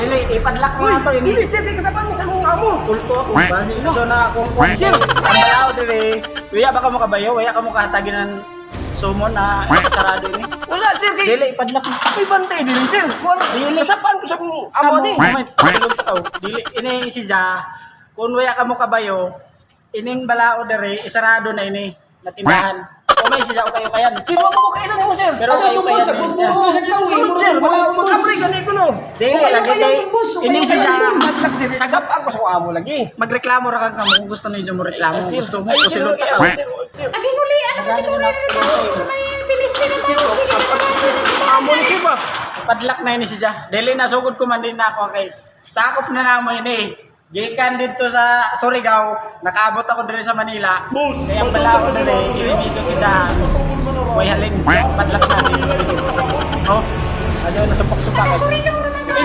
Dili, ipadlak mo Uy, na to ini. dili sir, di ka sa pangis sa kong amo. Kulto ako. Basi ito na akong kwan. Sir. Ang bayaw dili. Waya baka mo kabayo, waya ka mo kahatagin ng sumo na sarado ini. Wala sir, kay... Dili, ipadlak mo. May bantay dili sir. Wala, Dili. Kasapan ko sa amo Amo ni. Tulog ka Dili, ini si Ja. Kung waya ka mo kabayo, ining balao dere, isarado na ini. Na tindahan. O may si Ja o kayo kayan. Sino mo kailan mo sir? Pero kayo kayan. Sunod sir, wala mo kamri gani ko no. Dili, lagi kay ini si Ja. Matlak sir, sagap ako sa amo lagi. Magreklamo ra kang kamo kung gusto ninyo mo reklamo. Gusto mo ko sir, silot ay, ka. sir, sir. Aging uli, ano ba ito na? May bilis din ang amo ni sir ba? Padlak na ini siya. Dili na sugod ko man din na ako kay sakop na na mo ini. Gikan dito sa Surigao, nakaabot ako dire sa Manila. Kaya bala ako dire, dili dito tindahan. May halin, padlak na din. Oh, ano na supak-supak. Sorry